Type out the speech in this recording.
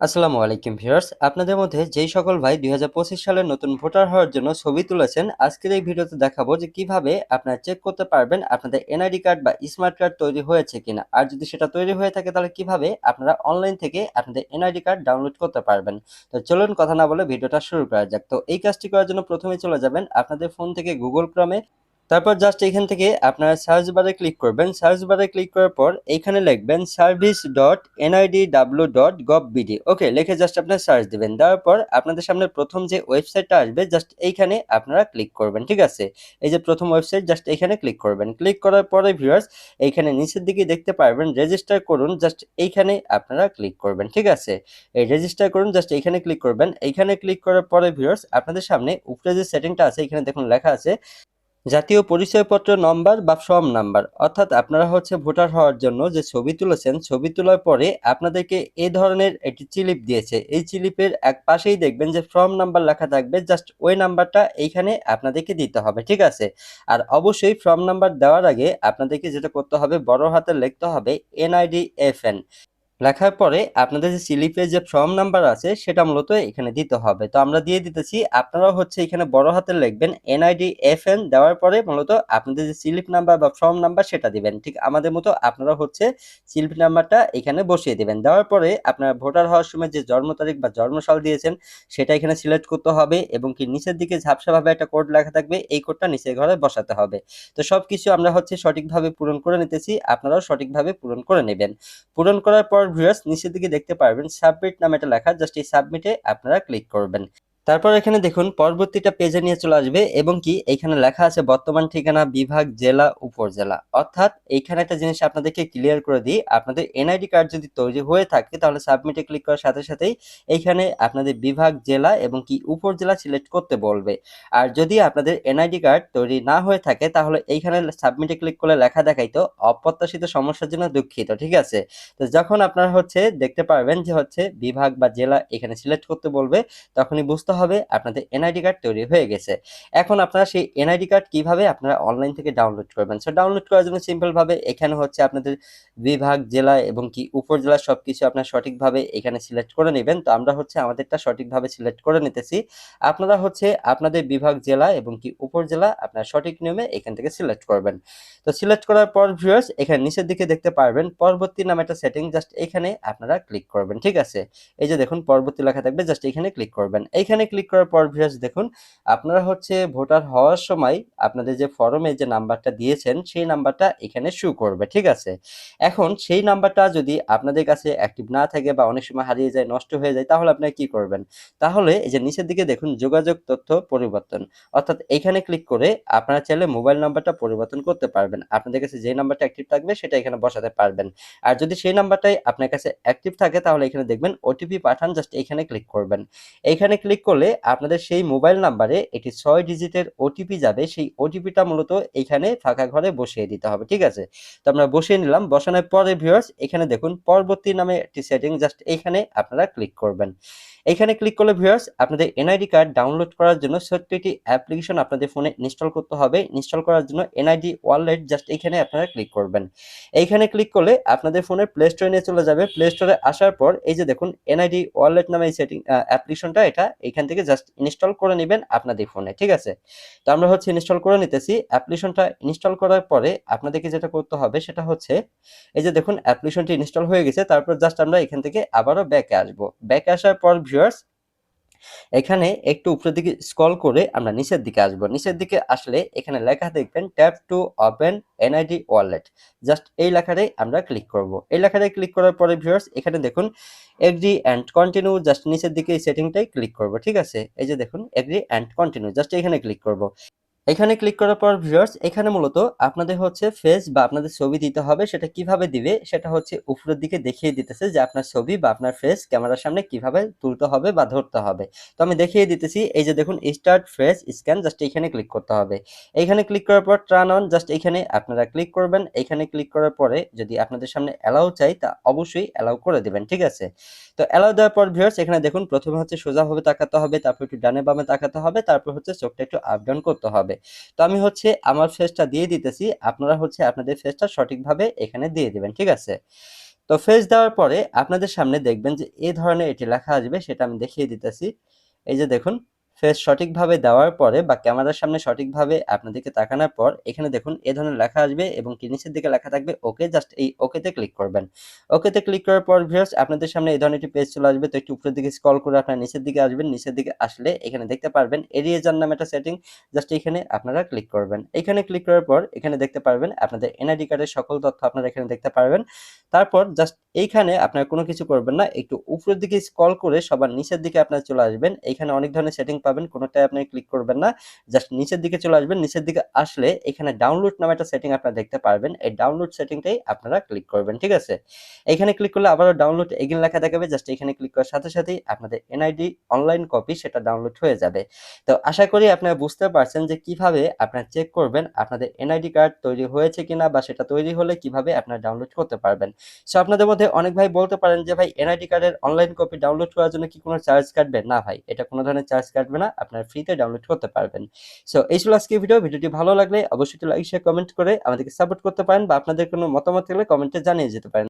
আসসালামু আলাইকুম ভিউয়ার্স। আপনাদের মধ্যে যেই সকল ভাই দুই সালের নতুন ভোটার হওয়ার জন্য ছবি তুলেছেন, আজকের এই ভিডিওতে দেখাবো যে কীভাবে আপনারা চেক করতে পারবেন আপনাদের এনআইডি কার্ড বা স্মার্ট কার্ড তৈরি হয়েছে কিনা। আর যদি সেটা তৈরি হয়ে থাকে, তাহলে কীভাবে আপনারা অনলাইন থেকে আপনাদের এনআইডি কার্ড ডাউনলোড করতে পারবেন। তো চলুন কথা না বলে ভিডিওটা শুরু করা যাক। তো এই কাজটি করার জন্য প্রথমে চলে যাবেন আপনাদের ফোন থেকে গুগল ক্রমে তারপর জাস্ট এখান থেকে আপনারা সার্চ বারে ক্লিক করবেন। সার্চ বারে ক্লিক করার পর এইখানে লিখবেন service dot NID W dot gov BD okay লিখে জাস্ট আপনার সার্চ দেবেন। দেওয়ার পর আপনাদের সামনে প্রথম যে ওয়েবসাইটটা আসবে জাস্ট এইখানে আপনারা ক্লিক করবেন, ঠিক আছে? এই যে প্রথম ওয়েবসাইট জাস্ট এইখানে ক্লিক করবেন। ক্লিক করার পরে ভিউয়ার্স এইখানে নিচের দিকে দেখতে পারবেন রেজিস্টার করুন জাস্ট এইখানে আপনারা ক্লিক করবেন, ঠিক আছে? এই রেজিস্টার করুন জাস্ট এইখানে ক্লিক করবেন। এইখানে ক্লিক করার পরে ভিউয়ার্স আপনাদের সামনে উপরে যে সেটিংটা আছে, এখানে দেখুন লেখা আছে জাতীয় পরিচয়পত্র নম্বর বা ফর্ম নাম্বার। অর্থাৎ আপনারা হচ্ছে ভোটার হওয়ার জন্য যে ছবি তুলেছেন, ছবি তোলার পরে আপনাদেরকে এই ধরনের একটি চিলিপ দিয়েছে। এই চিলিপের এক পাশেই দেখবেন যে ফর্ম নাম্বার লেখা থাকবে, জাস্ট ওই নাম্বারটা এইখানে আপনাদেরকে দিতে হবে, ঠিক আছে? আর অবশ্যই ফর্ম নাম্বার দেওয়ার আগে আপনাদেরকে যেটা করতে হবে, বড় হাতে লিখতে হবে এনআইডি এফ এন লেখার পরে আপনাদের যে স্লিপে যে ফর্ম নাম্বার আছে, সেটা মূলত এখানে দিতে হবে। তো আমরা দিয়ে দিতেছি, আপনারাও হচ্ছে এখানে বড় হাতে লিখবেন এনআইডি এফ এন দেওয়ার পরে মূলত আপনাদের যে স্লিপ নাম্বার বা ফর্ম নাম্বার সেটা দিবেন। ঠিক আমাদের মতো আপনারা হচ্ছে স্লিপ নাম্বারটা এখানে বসিয়ে দিবেন। দেওয়ার পরে আপনার ভোটার হওয়ার সময় যে জন্ম তারিখ বা জন্মসাল দিয়েছেন, সেটা এখানে সিলেক্ট করতে হবে এবং কি নিচের দিকে ঝাপসাভাবে একটা কোড লেখা থাকবে, এই কোডটা নিচের ঘরে বসাতে হবে। তো সব কিছু আমরা হচ্ছে সঠিকভাবে পূরণ করে নিতেছি, আপনারাও সঠিকভাবে পূরণ করে নেবেন। পূরণ করার পর ভিউয়ার্স নিচের দিকে দেখতে পারবেন সাবমিট নামে একটা লেখা জাস্ট এই সাবমিটে আপনারা ক্লিক করবেন। তারপর এখানে দেখুন, পরবর্তীটা পেজে নিয়ে চলে আসবে এবং কি এখানে লেখা আছে বর্তমান ঠিকানা, বিভাগ, জেলা, উপজেলা। অর্থাৎ এইখানে একটা জিনিস আপনাদেরকে ক্লিয়ার করে দিই, আপনাদের এনআইডি কার্ড যদি তৈরি হয়ে থাকে, তাহলে সাবমিটে ক্লিক করার সাথে সাথেই এইখানে আপনাদের বিভাগ, জেলা এবং কি উপজেলা সিলেক্ট করতে বলবে। আর যদি আপনাদের এনআইডি কার্ড তৈরি না হয়ে থাকে, তাহলে এইখানে সাবমিটে ক্লিক করলে লেখা দেখাইতো, অপ্রত্যাশিত সমস্যার জন্য দুঃখিত, ঠিক আছে? তো যখন আপনারা হচ্ছে দেখতে পারবেন যে হচ্ছে বিভাগ বা জেলা এখানে সিলেক্ট করতে বলবে, তখনই বুঝতে হবে, আপনাদের এনআইডি কার্ড তৈরি হয়ে গেছে। এখন আপনারা সেই এনআইডি কার্ড কীভাবে আপনারা অনলাইন থেকে ডাউনলোড করবেন? সো ডাউনলোড করার জন্য সিম্পল ভাবে এখানে হচ্ছে আপনাদের বিভাগ, জেলা এবং কি উপজেলা সবকিছু আপনারা সঠিকভাবে এখানে সিলেক্ট করে নেবেন। তো আমরা হচ্ছে আমাদেরটা সঠিকভাবে সিলেক্ট করে নিতেছি। আপনারা হচ্ছে আপনাদের বিভাগ, জেলা এবং কি উপজেলা আপনারা সঠিক নিয়মে এখান থেকে সিলেক্ট করবেন। তো সিলেক্ট করার পর ভিউয়ার্স এখানে নিচের দিকে দেখতে পারবেন, পরবর্তী নামে একটা সেটিং জাস্ট এখানে আপনারা ক্লিক করবেন, ঠিক আছে? এই যে দেখুন, পরবর্তী লেখা থাকবে জাস্ট এখানে ক্লিক করবেন। এইখানে ক্লিক করার পর ভিউয়ার্স দেখুন, আপনারা হচ্ছে ভোটার হওয়ার সময় আপনাদের যে ফর্মে যে নাম্বারটা দিয়েছেন, সেই নাম্বারটা এখানে শু করবে, ঠিক আছে? এখন সেই নাম্বারটা যদি আপনাদের কাছে অ্যাক্টিভ না থাকে বা অনেক সময় হারিয়ে যায়, নষ্ট হয়ে যায়, তাহলে আপনারা কি করবেন? তাহলে এই যে নিচের দিকে দেখুন, যোগাযোগ তথ্য পরিবর্তন। অর্থাৎ এখানে ক্লিক করে আপনারা চাইলে মোবাইল নাম্বারটা পরিবর্তন করতে পারবেন। আপনাদের কাছে যে নাম্বারটা অ্যাক্টিভ থাকবে, সেটা এখানে বসাতে পারবেন। আর যদি সেই নাম্বারটাই আপনার কাছে অ্যাক্টিভ থাকে, তাহলে এখানে দেখবেন ওটিপি পাঠান জাস্ট এখানে ক্লিক করবেন। এইখানে ক্লিক করলে আপনাদের সেই মোবাইল নাম্বারে একটি ছয় ডিজিটের ওটিপি যাবে, সেই ওটিপিটা মূলত এখানে ফাঁকা ঘরে বসিয়ে দিতে হবে, ঠিক আছে? তো আমরা বসিয়ে নিলাম, বসানোর পরে ভিউয়ার্স এখানে দেখুন পরবর্তী নামে একটি সেটিং জাস্ট এইখানে আপনারা ক্লিক করবেন। এখানে ক্লিক করলে ভিউয়ার্স আপনাদের এনআইডি কার্ড ডাউনলোড করার জন্য ছোট্ট একটি অ্যাপ্লিকেশন আপনাদের ফোনে ইনস্টল করতে হবে ইনস্টল করার জন্য এনআইডি ওয়ালেট জাস্ট এখানে আপনারা ক্লিক করবেন। এইখানে ক্লিক করলে আপনাদের ফোনে প্লে স্টোরে নিয়ে চলে যাবে প্লে স্টোরে আসার পর এই যে দেখুন এনআইডি ওয়ালেট নামে এই সেটিং অ্যাপ্লিকেশনটা এটা এখান থেকে জাস্ট ইনস্টল করে নেবেন আপনাদের ফোনে ঠিক আছে? তো আমরা হচ্ছে ইনস্টল করে নিতেছি। অ্যাপ্লিকেশনটা ইনস্টল করার পরে আপনাদেরকে যেটা করতে হবে সেটা হচ্ছে, এই যে দেখুন অ্যাপ্লিকেশনটি ইনস্টল হয়ে গেছে, তারপর জাস্ট আমরা এখান থেকে আবারও ব্যাকে আসব। ব্যাকে আসার পর ভিউয়ার্স এখানে একটু উপরের দিকে স্ক্রল করে আমরা নিচের দিকে আসব। নিচের দিকে আসলে এখানে লেখা দেখবেন tap to open NID wallet just এই লেখাটাই আমরা ক্লিক করব। এই লেখাটাই ক্লিক করার পরে ভিউয়ার্স এখানে দেখুন এগ্রি অ্যান্ড কন্টিনিউ জাস্ট নিচের দিকে এই সেটিংটাই ক্লিক করব, ঠিক আছে? এই যে দেখুন এগ্রি অ্যান্ড কন্টিনিউ জাস্ট এখানে ক্লিক করব। এখানে ক্লিক করার পর ভিউয়ার্স এখানে মূলত আপনাদের হচ্ছে ফেস বা আপনাদের ছবি দিতে হবে, সেটা কীভাবে দিবে? সেটা হচ্ছে উপরের দিকে দেখিয়ে দিতেছে যে আপনার ছবি বা আপনার ফেস ক্যামেরার সামনে কীভাবে তুলতে হবে বা ধরতে হবে। তো আমি দেখিয়ে দিতেছি, এই যে দেখুন স্টার্ট ফেস স্ক্যান জাস্ট এখানে ক্লিক করতে হবে। এইখানে ক্লিক করার পর ট্রান অন জাস্ট এখানে আপনারা ক্লিক করবেন। এখানে ক্লিক করার পরে যদি আপনাদের সামনে অ্যালাউ চাই, তা অবশ্যই অ্যালাউ করে দেবেন, ঠিক আছে? তো অ্যালাউ দেওয়ার পর ভিউয়ার্স এখানে দেখুন, প্রথমে হচ্ছে সোজাভাবে তাকাতে হবে, তারপর একটু ডানে বামে তাকাতে হবে, তারপর হচ্ছে চোখটা একটু আপ ডাউন করতে হবে। তো আমি হচ্ছে আমার ফেসটা দিয়ে দিতেছি। আপনারা হচ্ছে আপনাদের ফেসটা সঠিকভাবে এখানে দিয়ে দেবেন, ঠিক আছে? তো ফেস দেওয়ার পরে আপনাদের সামনে দেখবেন যে এই ধরনের এটি লেখা আসবে, সেটা আমি দেখিয়ে দিতেছি। এই যে দেখুন ফেস সঠিকভাবে দেওয়ার পরে বা ক্যামেরার সামনে সঠিকভাবে আপনাদেরকে তাকানোর পর এখানে দেখুন এ ধরনের লেখা আসবে এবং কি নিচের দিকে লেখা থাকবে ওকে, জাস্ট এই ওকেতে ক্লিক করবেন। ওকেতে ক্লিক করার পর ভিউয়ার্স আপনাদের সামনে এই ধরনের একটি পেজ চলে আসবে। তো একটু উপরের দিকে স্ক্রল করে আপনারা নিচের দিকে আসবেন। নিচের দিকে আসলে এখানে দেখতে পারবেন এরিয়েজার নামে একটা সেটিং জাস্ট এখানে আপনারা ক্লিক করবেন। এখানে ক্লিক করার পর এখানে দেখতে পারবেন আপনাদের এনআইডি কার্ডের সকল তথ্য আপনারা এখানে দেখতে পারবেন। তারপর জাস্ট এইখানে আপনারা কোনো কিছু করবেন না। একটু উপরের দিকে স্ক্রল করে সবার নিচের দিকে আপনারা চলে আসবেন। এইখানে অনেক ধরনের সেটিং পাবেন কোনোটাই আপনি ক্লিক করবেন না। জাস্ট নিচের দিকে চলে আসবেন, নিচের দিকে আসলে এখানে ডাউনলোড নামে একটা সেটিং আপনারা দেখতে পারবেন। এই ডাউনলোড সেটিংটাই আপনারা ক্লিক করবেন, ঠিক আছে? এখানে ক্লিক করলে আবারও ডাউনলোড এগিন লেখা দেখাবে। জাস্ট এখানে ক্লিক করার সাথে সাথেই আপনাদের এনআইডি অনলাইন কপি সেটা ডাউনলোড হয়ে যাবে। তো আশা করি আপনারা বুঝতে পারছেন যে কীভাবে আপনারা চেক করবেন আপনাদের এনআইডি কার্ড তৈরি হয়েছে কিনা বা সেটা তৈরি হলে কীভাবে আপনারা ডাউনলোড করতে পারবেন। সো আপনাদের মধ্যে অনেক ভাই বলতে পারেন যে, ভাই এনআইডি কার্ডের অনলাইন কপি ডাউনলোড করার জন্য কি কোনো চার্জ কাটবে? না ভাই, এটা কোনো ধরনের চার্জ কাটবে না, আপনার ফ্রিতে ডাউনলোড করতে পারবেন। সো এই ছিল আজকে ভিডিও ভিডিওটি ভালো লাগলে অবশ্যই লাইক শেয়ার কমেন্ট করে আমাদেরকে সাপোর্ট করতে পারেন বা আপনাদের কোনো মতামত থাকলে কমেন্টে জানিয়ে যেতে পারেন।